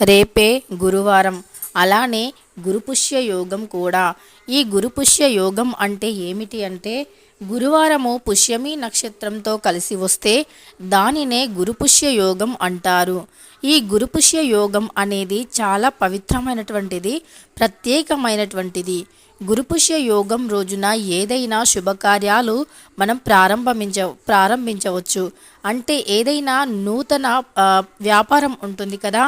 రేపే గురువారం. అలానే గురుపుష్య యోగం కూడా. ఈ గురుపుష్య యోగం అంటే ఏమిటి అంటే గురువారము పుష్యమి నక్షత్రంతో కలిసి వస్తే దానినే గురుపుష్య యోగం అంటారు. ఈ గురుపుష్య యోగం అనేది చాలా పవిత్రమైనటువంటిది ప్రత్యేకమైనటువంటిది. గురుపుష్య యోగం రోజున ఏదైనా శుభకార్యాలు మనం ప్రారంభించ ప్రారంభించవచ్చు. అంటే ఏదైనా నూతన వ్యాపారం ఉంటుంది కదా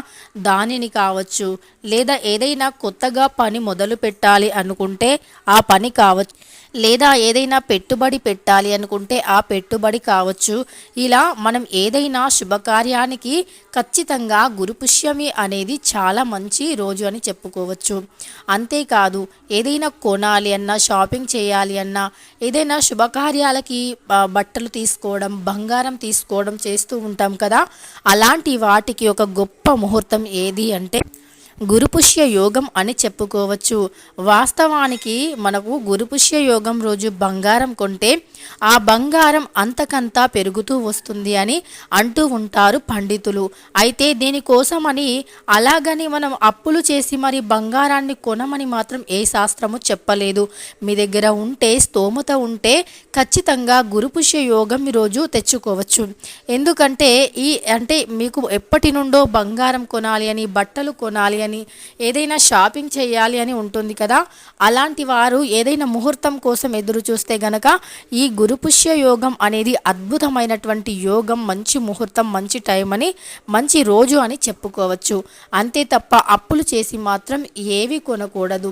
దానిని కావచ్చు లేదా ఏదైనా కొత్తగా పని మొదలు పెట్టాలి అనుకుంటే ఆ పని కావచ్చు లేదా ఏదైనా పెట్టుబడి పెట్టాలి అనుకుంటే ఆ పెట్టుబడి కావచ్చు. ఇలా మనం ఏదైనా శుభకార్యానికి ఖచ్చితంగా గురుపుష్యమి అనేది చాలా మంచి రోజు అని చెప్పుకోవచ్చు. అంతేకాదు ఏదైనా కొనాలి అన్నా షాపింగ్ చేయాలి అన్నా ఏదైనా శుభకార్యాలకి బట్టలు తీసుకోవడం బంగారం తీసుకోవడం చేస్తూ ఉంటాం కదా. అలాంటి వాటికి ఒక గొప్ప ముహూర్తం ఏది అంటే గురుపుష్య యోగం అని చెప్పుకోవచ్చు. వాస్తవానికి మనకు గురుపుష్య యోగం రోజు బంగారం కొంటే ఆ బంగారం అంతకంతా పెరుగుతూ వస్తుంది అని అంటూ ఉంటారు పండితులు. అయితే దీనికోసమని అలాగని మనం అప్పులు చేసి మరి బంగారాన్ని కొనమని మాత్రం ఏ శాస్త్రము చెప్పలేదు. మీ దగ్గర ఉంటే స్తోమత ఉంటే ఖచ్చితంగా గురుపుష్య యోగం ఈరోజు తెచ్చుకోవచ్చు. ఎందుకంటే ఈ అంటే మీకు ఎప్పటి నుండో బంగారం కొనాలి అని బట్టలు కొనాలి అని అని ఏదైనా షాపింగ్ చేయాలి అని ఉంటుంది కదా అలాంటి వారు ఏదైనా ముహూర్తం కోసం ఎదురు చూస్తే గనక ఈ గురుపుష్య యోగం అనేది అద్భుతమైనటువంటి యోగం మంచి ముహూర్తం మంచి టైం అని మంచి రోజు అని చెప్పుకోవచ్చు. అంతే తప్ప అప్పులు చేసి మాత్రం ఏవి కొనకూడదు.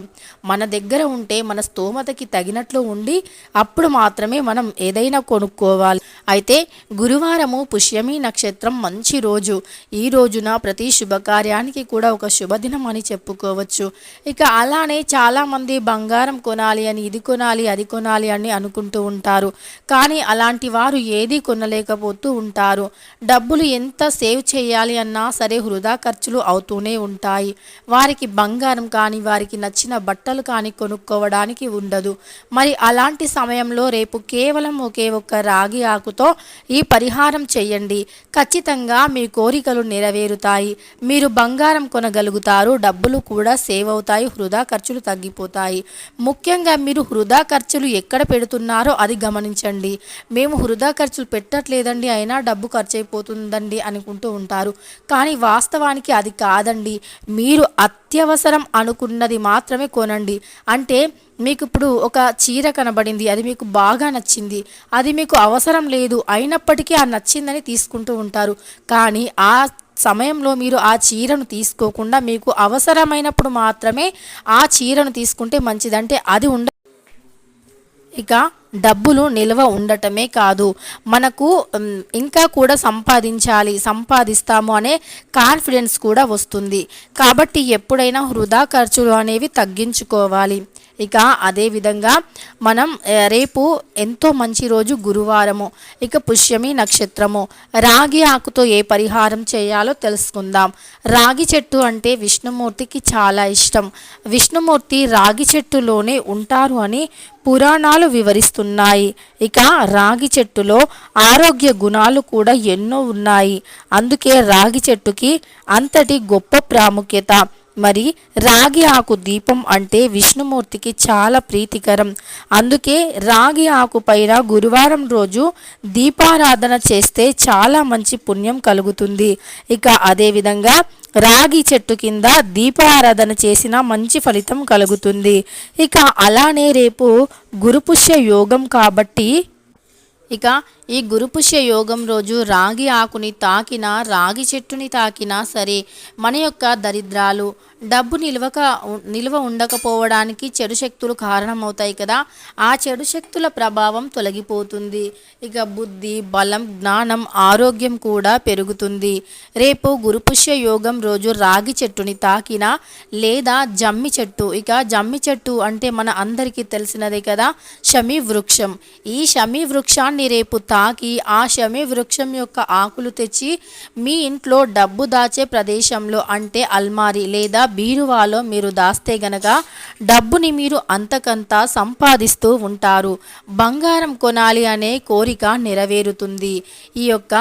మన దగ్గర ఉంటే మన స్తోమతకి తగినట్లు ఉండి అప్పుడు మాత్రమే మనం ఏదైనా కొనుక్కోవాలి. అయితే గురువారము పుష్యమి నక్షత్రం మంచి రోజు. ఈ రోజున ప్రతి శుభకార్యానికి కూడా ఒక శుభదినం అని చెప్పుకోవచ్చు. ఇక అలానే చాలామంది బంగారం కొనాలి అని ఇది కొనాలి అది కొనాలి అని అనుకుంటూ ఉంటారు. కానీ అలాంటి వారు ఏది కొనలేకపోతూ ఉంటారు. డబ్బులు ఎంత సేవ్ చేయాలి అన్నా సరే వృధా ఖర్చులు అవుతూనే ఉంటాయి. వారికి బంగారం కానీ వారికి నచ్చిన బట్టలు కానీ కొనుక్కోవడానికి ఉండదు. మరి అలాంటి సమయంలో రేపు కేవలం ఒకే ఒక్క రాగి ఆకు ఆకుతో ఈ పరిహారం చేయండి. ఖచ్చితంగా మీ కోరికలు నెరవేరుతాయి. మీరు బంగారం కొనగలుగుతారు. డబ్బులు కూడా సేవ్ అవుతాయి. వృధా ఖర్చులు తగ్గిపోతాయి. ముఖ్యంగా మీరు హృదా ఖర్చులు ఎక్కడ పెడుతున్నారో అది గమనించండి. మేము హృదా ఖర్చులు పెట్టట్లేదండి. అయినా డబ్బు ఖర్చు అయిపోతుందండి అనుకుంటూ ఉంటారు. కానీ వాస్తవానికి అది కాదండి. మీరు అత్యవసరం అనుకున్నది మాత్రమే కొనండి. అంటే మీకు ఇప్పుడు ఒక చీర కనబడింది అది మీకు బాగా నచ్చింది అది మీకు అవసరం లేదు అయినప్పటికీ ఆ నచ్చిందని తీసుకుంటూ ఉంటారు. కానీ ఆ సమయంలో మీరు ఆ చీరను తీసుకోకుండా మీకు అవసరమైనప్పుడు మాత్రమే ఆ చీరను తీసుకుంటే మంచిదంటే అది ఉండ ఇక డబ్బులు నిల్వ ఉండటమే కాదు. మనకు ఇంకా కూడా సంపాదించాలి సంపాదిస్తాము అనే కాన్ఫిడెన్స్ కూడా వస్తుంది. కాబట్టి ఎప్పుడైనా వృధా ఖర్చులు అనేవి తగ్గించుకోవాలి. ఇక అదేవిధంగా మనం రేపు ఎంతో మంచి రోజు గురువారము ఇక పుష్యమి నక్షత్రము. రాగి ఆకుతో ఏ పరిహారం చేయాలో తెలుసుకుందాం. రాగి చెట్టు అంటే విష్ణుమూర్తికి చాలా ఇష్టం. విష్ణుమూర్తి రాగి చెట్టులోనే ఉంటారు అని పురాణాలు వివరిస్తున్నాయి. ఇక రాగి చెట్టులో ఆరోగ్య గుణాలు కూడా ఎన్నో ఉన్నాయి. అందుకే రాగి చెట్టుకి అంతటి గొప్ప ప్రాముఖ్యత. మరి రాగి ఆకు దీపం అంటే విష్ణుమూర్తికి చాలా ప్రీతికరం. అందుకే రాగి ఆకు పైన గురువారం రోజు దీపారాధన చేస్తే చాలా మంచి పుణ్యం కలుగుతుంది. ఇక అదేవిధంగా రాగి చెట్టు కింద దీపారాధన చేసిన మంచి ఫలితం కలుగుతుంది. ఇక అలానే రేపు గురుపుష్య యోగం కాబట్టి ఇక ఈ గురుపుష్య యోగం రోజు రాగి ఆకుని తాకినా రాగి చెట్టుని తాకినా సరే మన యొక్క దరిద్రాలు డబ్బు నిల్వక నిల్వ ఉండకపోవడానికి చెడు శక్తులు కారణమవుతాయి కదా. ఆ చెడు శక్తుల ప్రభావం తొలగిపోతుంది. ఇక బుద్ధి బలం జ్ఞానం ఆరోగ్యం కూడా పెరుగుతుంది. రేపు గురుపుష్య యోగం రోజు రాగి చెట్టుని తాకినా లేదా జమ్మి చెట్టు ఇక జమ్మి చెట్టు అంటే మన అందరికీ తెలిసినదే కదా షమి వృక్షం. ఈ షమి వృక్షాన్ని రేపు తాకి ఆ శమి వృక్షం యొక్క ఆకులు తెచ్చి మీ ఇంట్లో డబ్బు దాచే ప్రదేశంలో అంటే అల్మారి లేదా బీరువాలో మీరు దాస్తే గనక డబ్బుని మీరు అంతకంతా సంపాదిస్తూ ఉంటారు. బంగారం కొనాలి అనే కోరిక నెరవేరుతుంది. ఈ యొక్క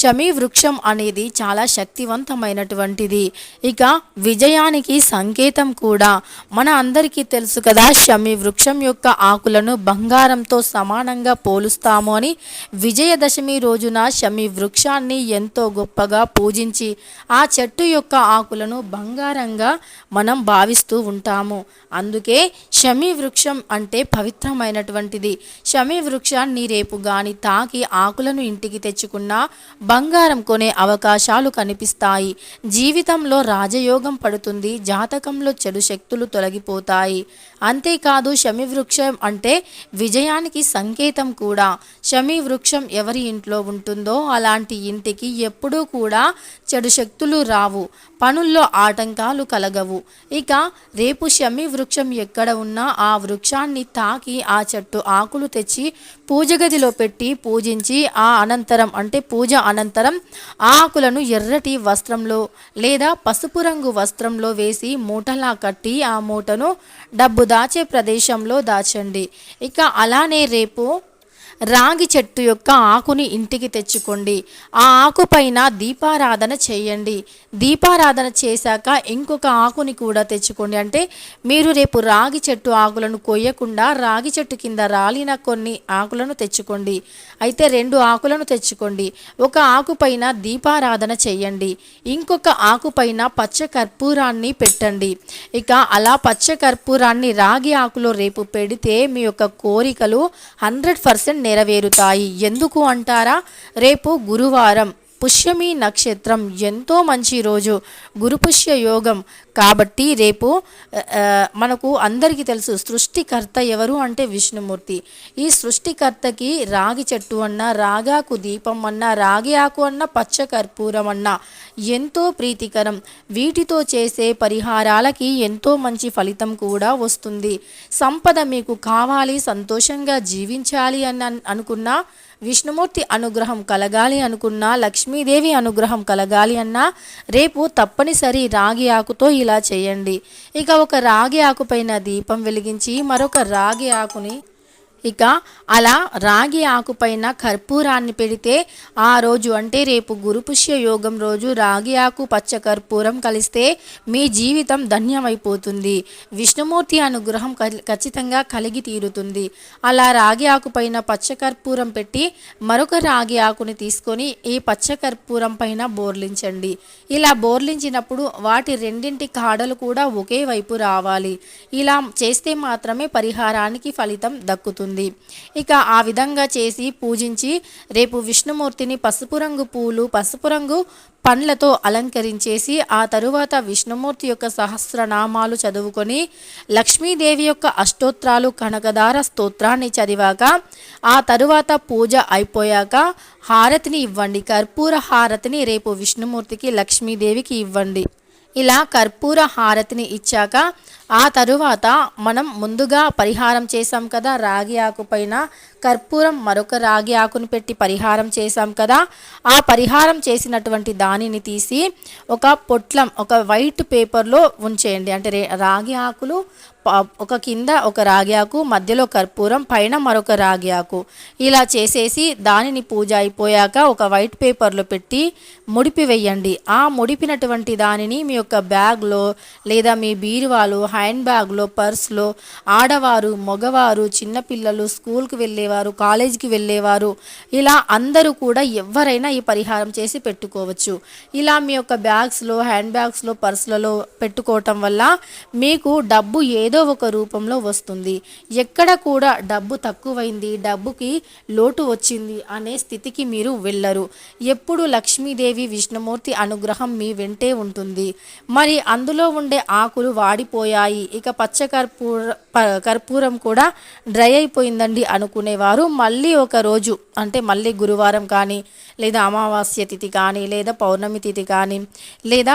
శమీ వృక్షం అనేది చాలా శక్తివంతమైనటువంటిది. ఇక విజయానికి సంకేతం కూడా. మన అందరికీ తెలుసు కదా శమి వృక్షం యొక్క ఆకులను బంగారంతో సమానంగా పోలుస్తాము అని విజయదశమి రోజున శమి వృక్షాన్ని ఎంతో గొప్పగా పూజించి ఆ చెట్టు యొక్క ఆకులను బంగారంగా మనం భావిస్తూ ఉంటాము. అందుకే షమీ వృక్షం అంటే పవిత్రమైనటువంటిది. షమీ వృక్షాన్ని రేపు గాని తాకి ఆకులను ఇంటికి తెచ్చుకున్నా బంగారం కొనే అవకాశాలు కనిపిస్తాయి. జీవితంలో రాజయోగం పడుతుంది జాతకంలో చెడు శక్తులు తొలగిపోతాయి. అంతేకాదు శమి వృక్షం అంటే విజయానికి సంకేతం కూడా. శమి వృక్షం ఎవరి ఇంట్లో ఉంటుందో అలాంటి ఇంటికి ఎప్పుడూ కూడా చెడు శక్తులు రావు. పనుల్లో ఆటంకాలు కలగవు. ఇక రేపు శమి వృక్షం ఎక్కడ ఉన్నా ఆ వృక్షాన్ని తాకి ఆ చెట్టు ఆకులు తెచ్చి పూజ గదిలో పెట్టి పూజించి ఆ అనంతరం అంటే పూజ అనంతరం ఆ ఆకులను ఎర్రటి వస్త్రంలో లేదా పసుపు రంగు వస్త్రంలో వేసి మూటలా కట్టి ఆ మూటను డబ్బు దాచే ప్రదేశంలో దాచండి. ఇక అలానే రేపు రాగి చెట్టు యొక్క ఆకుని ఇంటికి తెచ్చుకోండి. ఆ ఆకుపైన దీపారాధన చేయండి. దీపారాధన చేశాక ఇంకొక ఆకుని కూడా తెచ్చుకోండి. అంటే మీరు రేపు రాగి చెట్టు ఆకులను కొయ్యకుండా రాగి చెట్టు కింద రాలిన కొన్ని ఆకులను తెచ్చుకోండి. అయితే రెండు ఆకులను తెచ్చుకోండి. ఒక ఆకుపైన దీపారాధన చేయండి. ఇంకొక ఆకుపైన పచ్చ కర్పూరాన్ని పెట్టండి. ఇక అలా పచ్చ కర్పూరాన్ని రాగి ఆకులో రేపు పెడితే మీ యొక్క కోరికలు హండ్రెడ్ పర్సెంట్ నెరవేరుతాయి. ఎందుకు అంటారా? రేపు గురువారం పుష్యమి నక్షత్రం ఎంతో మంచి రోజు. గురుపుష్య యోగం. కాబట్టి రేపు మనకు అందరికీ తెలుసు సృష్టికర్త ఎవరు అంటే విష్ణుమూర్తి. ఈ సృష్టికర్తకి రాగి చెట్టు అన్న రాగాకు దీపం అన్న రాగి ఆకు అన్న పచ్చ కర్పూరం అన్న ఎంతో ప్రీతికరం. వీటితో చేసే పరిహారాలకి ఎంతో మంచి ఫలితం కూడా వస్తుంది. సంపద మీకు కావాలి సంతోషంగా జీవించాలి అని అనుకున్నా విష్ణుమూర్తి అనుగ్రహం కలగాలి అనుకున్నా లక్ష్మీదేవి అనుగ్రహం కలగాలి అన్నా రేపు తప్పనిసరి రాగి ఆకుతో ఇలా చేయండి. ఇక ఒక రాగి ఆకు పైన దీపం వెలిగించి మరొక రాగి ఆకుని ఇక అలా రాగి ఆకుపైన కర్పూరాన్ని పెడితే ఆ రోజు అంటే రేపు గురుపుష్య యోగం రోజు రాగి ఆకు పచ్చ కర్పూరం కలిస్తే మీ జీవితం ధన్యమైపోతుంది. విష్ణుమూర్తి అనుగ్రహం ఖచ్చితంగా కలిగి తీరుతుంది. అలా రాగి ఆకుపైన పచ్చ కర్పూరం పెట్టి మరొక రాగి ఆకుని తీసుకొని ఈ పచ్చ కర్పూరం పైన బోర్లించండి. ఇలా బోర్లించినప్పుడు వాటి రెండింటి కాడలు కూడా ఒకే వైపు రావాలి. ఇలా చేస్తే మాత్రమే పరిహారానికి ఫలితం దక్కుతుంది. ఇక ఆ విధంగా చేసి పూజించి రేపు విష్ణుమూర్తిని పసుపు రంగు పూలు పసుపు రంగు పండ్లతో అలంకరించేసి ఆ తరువాత విష్ణుమూర్తి యొక్క సహస్రనామాలు చదువుకొని లక్ష్మీదేవి యొక్క అష్టోత్రాలు కనకదార స్తోత్రాన్ని చదివాక ఆ తరువాత పూజ అయిపోయాక హారతిని ఇవ్వండి. కర్పూర హారతిని రేపు విష్ణుమూర్తికి లక్ష్మీదేవికి ఇవ్వండి. ఇలా కర్పూర హారతిని ఇచ్చాక ఆ తరువాత మనం ముందుగా పరిహారం చేసాం కదా రాగి ఆకు పైన. కర్పూరం మరొక రాగి ఆకును పెట్టి పరిహారం చేసాం కదా. ఆ పరిహారం చేసినటువంటి దానిని తీసి ఒక పొట్లం ఒక వైట్ పేపర్లో ఉంచేయండి. అంటే రాగి ఆకులు ఒక కింద ఒక రాగి ఆకు మధ్యలో కర్పూరం పైన మరొక రాగి ఆకు. ఇలా చేసేసి దానిని పూజ అయిపోయాక ఒక వైట్ పేపర్లో పెట్టి ముడిపి వేయండి. ఆ ముడిపినటువంటి దానిని మీ యొక్క బ్యాగ్లో లేదా మీ బీరువాలో హ్యాండ్ బ్యాగ్లో పర్స్లో ఆడవారు మగవారు చిన్నపిల్లలు స్కూల్కి వెళ్ళేవారు కాలేజీకి వెళ్ళేవారు ఇలా అందరూ కూడా ఎవరైనా ఈ పరిహారం చేసి పెట్టుకోవచ్చు. ఇలా మీ యొక్క బ్యాగ్స్లో హ్యాండ్ బ్యాగ్స్లో పర్సులలో పెట్టుకోవటం వల్ల మీకు డబ్బు ఏదో ఒక రూపంలో వస్తుంది. ఎక్కడ కూడా డబ్బు తక్కువైంది డబ్బుకి లోటు వచ్చింది అనే స్థితికి మీరు వెళ్ళరు. ఎప్పుడు లక్ష్మీదేవి విష్ణుమూర్తి అనుగ్రహం మీ వెంటే ఉంటుంది. మరి అందులో ఉండే ఆకులు వాడిపోయాయి. ఇక పచ్చకర్పూర కర్పూరం కూడా డ్రై అయిపోయిందండి అనుకునేవారు. మళ్ళీ ఒక రోజు అంటే మళ్ళీ గురువారం కానీ లేదా అమావాస్య తిథి కానీ లేదా పౌర్ణమి తిథి కానీ లేదా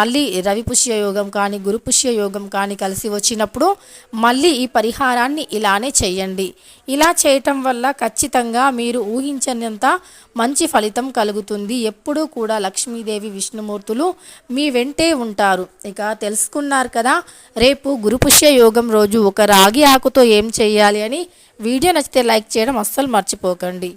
మళ్ళీ రవిపుష్య యోగం కానీ గురుపుష్య యోగం కానీ కలిసి వచ్చినప్పుడు మళ్ళీ ఈ పరిహారాన్ని ఇలానే చేయండి. ఇలా చేయటం వల్ల ఖచ్చితంగా మీరు ఊహించనంత మంచి ఫలితం కలుగుతుంది. ఎప్పుడూ కూడా లక్ష్మీదేవి విష్ణుమూర్తులు మీ వెంటే ఉంటారు. ఇక తెలుసుకున్నారు కదా రేపు గురుపుష్య యోగం రోజు ఒక రాగి ఆకుతో ఏం చేయాలి అని వీడియో నచ్చితే లైక్ చేయడం అస్సలు మర్చిపోకండి.